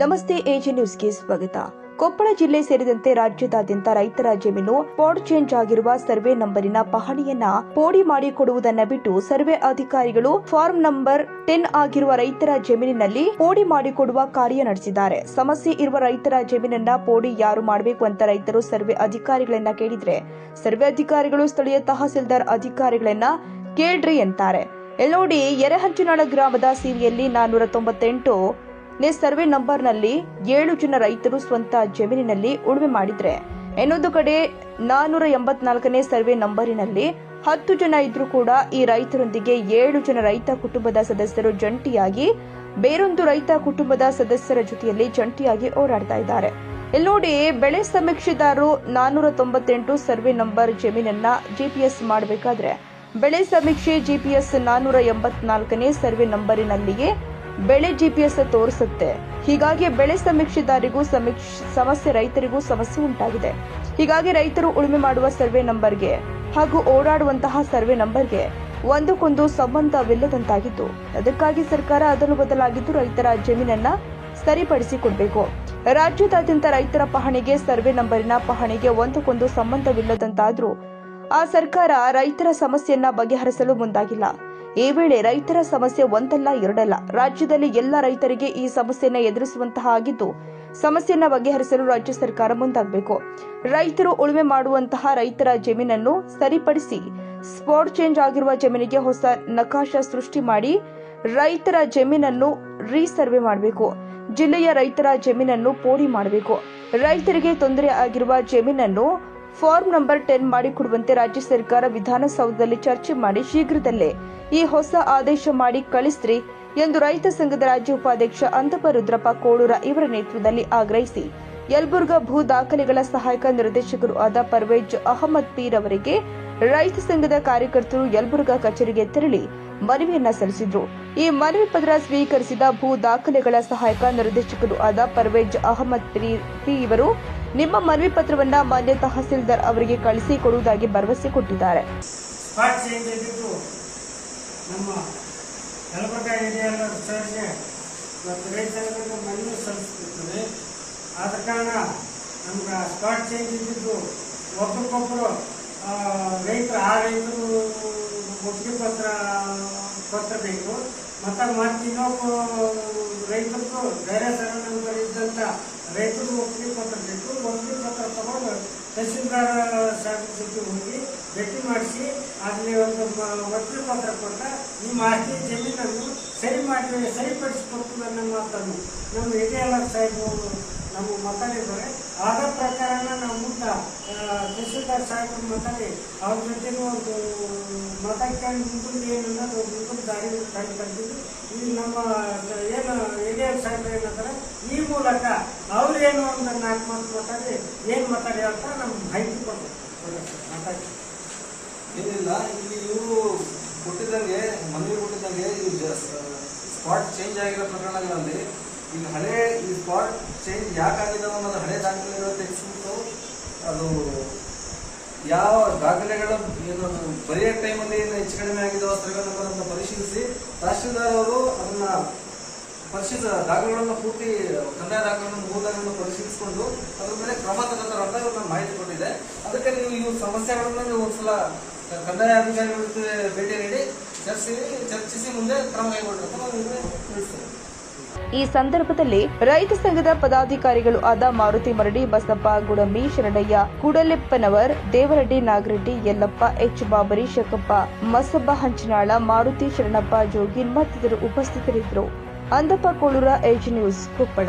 ನಮಸ್ತೆ ಎಜಿ ನ್ಯೂಸ್ಗೆ ಸ್ವಾಗತ. ಕೊಪ್ಪಳ ಜಿಲ್ಲೆ ಸೇರಿದಂತೆ ರಾಜ್ಯದಾದ್ಯಂತ ರೈತರ ಜಮೀನು ಪಾಡ್ ಚೇಂಜ್ ಆಗಿರುವ ಸರ್ವೆ ನಂಬರಿನ ಪಹಣಿಯನ್ನ ಪೋಡಿ ಮಾಡಿಕೊಡುವುದನ್ನ ಬಿಟ್ಟು ಸರ್ವೆ ಅಧಿಕಾರಿಗಳು ಫಾರ್ಮ್ ನಂಬರ್ ಟೆನ್ ಆಗಿರುವ ರೈತರ ಜಮೀನಿನಲ್ಲಿ ಪೋಡಿ ಮಾಡಿಕೊಡುವ ಕಾರ್ಯ ನಡೆಸಿದ್ದಾರೆ. ಸಮಸ್ಯೆ ಇರುವ ರೈತರ ಜಮೀನನ್ನ ಪೋಡಿ ಯಾರು ಮಾಡಬೇಕು ಅಂತ ರೈತರು ಸರ್ವೆ ಅಧಿಕಾರಿಗಳನ್ನ ಕೇಳಿದ್ರೆ, ಸರ್ವೆ ಅಧಿಕಾರಿಗಳು ಸ್ಥಳೀಯ ತಹಸೀಲ್ದಾರ್ ಅಧಿಕಾರಿಗಳನ್ನ ಕೇಳ್ರಿ ಅಂತಾರೆ. ಎಲ್ಲೋಡಿ ಎರೆಹಂಚಿನಾಳ ಗ್ರಾಮದ ಸೀರಿಯಲ್ಲಿ ನಾನ್ನೂರ ತೊಂಬತ್ತೆಂಟು ಸರ್ವೆ ನಂಬರ್ನಲ್ಲಿ ಏಳು ಜನ ರೈತರು ಸ್ವಂತ ಜಮೀನಿನಲ್ಲಿ ಉಳುಮೆ ಮಾಡಿದ್ರೆ. ಇನ್ನೊಂದು ಕಡೆ ನಾನೂರ ಎಂಬತ್ನಾಲ್ಕನೇ ಸರ್ವೆ ನಂಬರಿನಲ್ಲಿ ಹತ್ತು ಜನ ಇದ್ರೂ ಕೂಡ ಈ ರೈತರೊಂದಿಗೆ ಏಳು ಜನ ರೈತ ಕುಟುಂಬದ ಸದಸ್ಯರು ಜಂಟಿಯಾಗಿ ಬೇರೊಂದು ರೈತ ಕುಟುಂಬದ ಸದಸ್ಯರ ಜೊತೆಯಲ್ಲಿ ಜಂಟಿಯಾಗಿ ಓಡಾಡ್ತಾ ಇದ್ದಾರೆ. ಇಲ್ಲಿ ನೋಡಿ, ಬೆಳೆ ಸಮೀಕ್ಷೆದಾರರು ನಾನೂರ ತೊಂಬತ್ತೆಂಟು ಸರ್ವೆ ನಂಬರ್ ಜಮೀನನ್ನ ಜಿಪಿಎಸ್ ಮಾಡಬೇಕಾದ್ರೆ, ಬೆಳೆ ಸಮೀಕ್ಷೆ ಜಿಪಿಎಸ್ ನಾನೂರ ಎಂಬತ್ನಾಲ್ಕನೇ ಸರ್ವೆ ನಂಬರಿನಲ್ಲಿಯೇ ಬೆಳೆ ಜಿಪಿಎಸ್ ತೋರಿಸುತ್ತೆ. ಹೀಗಾಗಿ ಬೆಳೆ ಸಮೀಕ್ಷೆದಾರಿಗೂ ಸಮೀಕ್ಷ, ಸಮಸ್ಯೆ ರೈತರಿಗೂ ಸಮಸ್ಯೆ ಉಂಟಾಗಿದೆ. ಹೀಗಾಗಿ ರೈತರು ಉಳುಮೆ ಮಾಡುವ ಸರ್ವೆ ನಂಬರ್ಗೆ ಹಾಗೂ ಓಡಾಡುವಂತಹ ಸರ್ವೆ ನಂಬರ್ಗೆ ಒಂದಕ್ಕೊಂದು ಸಂಬಂಧವಿಲ್ಲದಂತಾಗಿತ್ತು ಅದಕ್ಕಾಗಿ ಸರ್ಕಾರ ಅದನ್ನು ಬದಲಾಗಿದ್ದು ರೈತರ ಜಮೀನನ್ನ ಸರಿಪಡಿಸಿಕೊಡ್ಬೇಕು. ರಾಜ್ಯದಾದ್ಯಂತ ರೈತರ ಪಹಣಿಗೆ ಸರ್ವೆ ನಂಬರಿನ ಪಹಣಿಗೆ ಒಂದಕ್ಕೊಂದು ಸಂಬಂಧವಿಲ್ಲದಂತಾದ್ರೂ ಆ ಸರ್ಕಾರ ರೈತರ ಸಮಸ್ಯೆಯನ್ನ ಬಗೆಹರಿಸಲು ಮುಂದಾಗಿಲ್ಲ. ಈ ವೇಳೆ ರೈತರ ಸಮಸ್ಯೆ ಒಂದಲ್ಲ, ಎರಡಲ್ಲ. ರಾಜ್ಯದಲ್ಲಿ ಎಲ್ಲ ರೈತರಿಗೆ ಈ ಸಮಸ್ಯೆಯನ್ನು ಎದುರಿಸುವಂತಹ ಆಗಿದ್ದು ಸಮಸ್ಯೆಯನ್ನು ಬಗೆಹರಿಸಲು ರಾಜ್ಯ ಸರ್ಕಾರ ಮುಂದಾಗಬೇಕು. ರೈತರು ಉಳುಮೆ ಮಾಡುವಂತಹ ರೈತರ ಜಮೀನನ್ನು ಸರಿಪಡಿಸಿ ಸ್ಪಾಟ್ ಚೇಂಜ್ ಆಗಿರುವ ಜಮೀನಿಗೆ ಹೊಸ ನಕಾಶ ಸೃಷ್ಟಿ ಮಾಡಿ, ರೈತರ ಜಮೀನನ್ನು ರೀಸರ್ವೆ ಮಾಡಬೇಕು. ಜಿಲ್ಲೆಯ ರೈತರ ಜಮೀನನ್ನು ಪೋಡಿ ಮಾಡಬೇಕು. ರೈತರಿಗೆ ತೊಂದರೆ ಆಗಿರುವ ಜಮೀನನ್ನು ಫಾರ್ಮ್ ನಂಬರ್ ಟೆನ್ ಮಾಡಿಕೊಡುವಂತೆ ರಾಜ್ಯ ಸರ್ಕಾರ ವಿಧಾನಸೌಧದಲ್ಲಿ ಚರ್ಚೆ ಮಾಡಿ ಶೀಘ್ರದಲ್ಲೇ ಈ ಹೊಸ ಆದೇಶ ಮಾಡಿ ಕಳಿಸ್ರಿ ಎಂದು ರೈತ ಸಂಘದ ರಾಜ್ಯ ಉಪಾಧ್ಯಕ್ಷ ಅಂತಪ ರುದ್ರಪ್ಪ ಕೋಳೂರ ಇವರ ನೇತೃತ್ವದಲ್ಲಿ ಆಗ್ರಹಿಸಿ. ಯಲ್ಬುರ್ಗ ಭೂ ದಾಖಲೆಗಳ ಸಹಾಯಕ ನಿರ್ದೇಶಕರು ಆದ ಪರ್ವೇಜ್ ಅಹಮದ್ ಪೀರ್ ಅವರಿಗೆ ರೈತ ಸಂಘದ ಕಾರ್ಯಕರ್ತರು ಯಲ್ಬುರ್ಗ ಕಚೇರಿಗೆ ತೆರಳಿ ಮನವಿಯನ್ನ ಸಲ್ಲಿಸಿದ್ರು. ಈ ಮನವಿ ಪತ್ರ ಸ್ವೀಕರಿಸಿದ ಭೂ ದಾಖಲೆಗಳ ಸಹಾಯಕ ನಿರ್ದೇಶಕರು ಆದ ಪರ್ವೇಜ್ ಅಹಮದ್ ಪೀರ್ ಇವರು ನಿಮ್ಮ ಮನವಿ ಪತ್ರವನ್ನ ಮಾನ್ಯ ತಹಸೀಲ್ದಾರ್ ಅವರಿಗೆ ಕಳಿಸಿ ಕೊಡುವುದಾಗಿ ಭರವಸೆ ಕೊಟ್ಟಿದ್ದಾರೆ. ಆದ ಕಾರಣ ನಮ್ಗೆ ಸ್ಪಾಟ್ ಚೇಂಜ್ ಇದ್ದಿದ್ದು ರೈತರು ಒಪ್ಪಿಗೆ ಪತ್ರ ಪತ್ರ ಬೇಕು. ಮತ್ತು ಮತ್ತೆ ಇನ್ನೊಬ್ಬ ರೈತರು ಬೇರೆ ಸರಳ ನಂಬರ್ ಇದ್ದಂಥ ರೈತರು ಒಪ್ಪಿಗೆ ಪತ್ರ ಬೇಕು. ಒಪ್ಪಿಗೆ ಪತ್ರ ತಗೊಂಡು ತಹಸೀಲ್ದಾರ್ ಸಾಹೇಬ್ರ ಜೊತೆ ಹೋಗಿ ಭೇಟಿ ಮಾಡಿಸಿ, ಅಲ್ಲಿ ಒಂದು ಒಪ್ಪಿಗೆ ಪತ್ರ ಕೊಟ್ಟ ನಿಮ್ಮ ಆಸ್ತಿ ಜಮೀನನ್ನು ಸರಿ ಮಾಡಿ ಸರಿಪಡಿಸಿಕೊಟ್ಟು ನನ್ನ ಮಾತನ್ನು ನಮ್ಮ ಹಿರಿಯಲ್ಲ ಸಾಹೇಬರು ನಮ್ಮ ಮಕ್ಕಳಿದ್ದಾರೆ ಆದ ಪ್ರಕಾರನ ನಾವು ಮುಂದ ತಹಸೀಲ್ದಾರ್ ಸಾಹೇಬ್ರ ಮಾತಾಡಿ, ಅವ್ರ ಜೊತೆನೂ ಒಂದು ಮಾತಾಡ್ಕೊಂಡು ಮುಂದೆ ಏನು ಅನ್ನೋದು ಮುಂದೆ ದಾರಿ ಕಂಡುಕೊಂಡಿದ್ದು ಈ ನಮ್ಮ, ಏನು ಹಿರಿಯ ಸಾಹೇಬ್ರು ಏನಂತಾರೆ, ಈ ಮೂಲಕ ಅವ್ರು ಏನು ಒಂದು ನಾಲ್ಕು ಮಾತು ಮಾತಾಡಿ, ಏನು ಮಾತಾಡಿ ಅಂತ ನಮ್ಗೆ ಮಾಹಿತಿ ಕೊಡ್ತಾರೆ ಮಾತಾಡಿ. ಏನಿಲ್ಲ, ಇಲ್ಲಿ ಇವರು ಕೊಟ್ಟಿದ್ದಂಗೆ, ಮನವಿ ಕೊಟ್ಟಿದ್ದಂಗೆ ಇದು ಸ್ಪಾಟ್ ಚೇಂಜ್ ಆಗಿರೋ ಪ್ರಕರಣಗಳಲ್ಲಿ ಈಗ ಹಳೆ ಈ ಸ್ಪಾಟ್ ಚೇಂಜ್ ಯಾಕಾಗಿದೆ ಅನ್ನೋದು ಹಳೆ ದಾಖಲೆಗಳು ತೆಗೆಸ್ಬಿಟ್ಟು ಅದು ಯಾವ ದಾಖಲೆಗಳು ಏನು ಬರೆಯೋ ಟೈಮಲ್ಲಿ ಏನು ಹೆಚ್ಚು ಕಡಿಮೆ ಆಗಿದಾವ ನಂಬರ್ ಪರಿಶೀಲಿಸಿ ತಹಶೀಲ್ದಾರ್ ಅವರು ಅದನ್ನ ಪರಿಶೀಲಿಸ, ದಾಖಲೆಗಳನ್ನು ಪೂರ್ತಿ ಕಂದಾಯ ದಾಖಲೆಗಳನ್ನು ಮೂಲಗಳನ್ನು ಪರಿಶೀಲಿಸಿಕೊಂಡು ಅದ್ರ ಮೇಲೆ ಕ್ರಮ ತಗೋತಾರೆ ಅಂತ ಇವ್ರು ಮಾಹಿತಿ ಕೊಟ್ಟಿದೆ. ಅದಕ್ಕೆ ನೀವು ಇವು ಸಮಸ್ಯೆಗಳನ್ನ ನೀವು ಒಂದ್ಸಲ ಕಂದಾಯ ಅಧಿಕಾರಿಗಳ ಜೊತೆ ಭೇಟಿ ನೀಡಿ, ಚರ್ಚಿಸಿ ಚರ್ಚಿಸಿ ಮುಂದೆ ಕ್ರಮ ಕೈಗೊಳ್ಳಿ ಅಂತ ನಾವು ನಿಮಗೆ ತಿಳಿಸ್ತೇವೆ. ಈ ಸಂದರ್ಭದಲ್ಲಿ ರೈತ ಸಂಘದ ಪದಾಧಿಕಾರಿಗಳು ಆದ ಮಾರುತಿ ಮರಡಿ, ಬಸಪ್ಪ ಗುಡಂಬಿ ಶರಣಯ್ಯ ಕೂಡಲೆಪ್ಪನವರ್, ದೇವರೆಡ್ಡಿ ನಾಗರೆಡ್ಡಿ, ಯಲ್ಲಪ್ಪ, ಎಚ್ ಬಾಬರಿ, ಶಕಪ್ಪ ಮಸಬ್ಬ ಹಂಚನಾಳ, ಮಾರುತಿ ಶರಣಪ್ಪ ಜೋಗಿನ್ ಮತ್ತಿತರರು ಉಪಸ್ಥಿತರಿದ್ದರು. Andappa Kolur age news Koppal.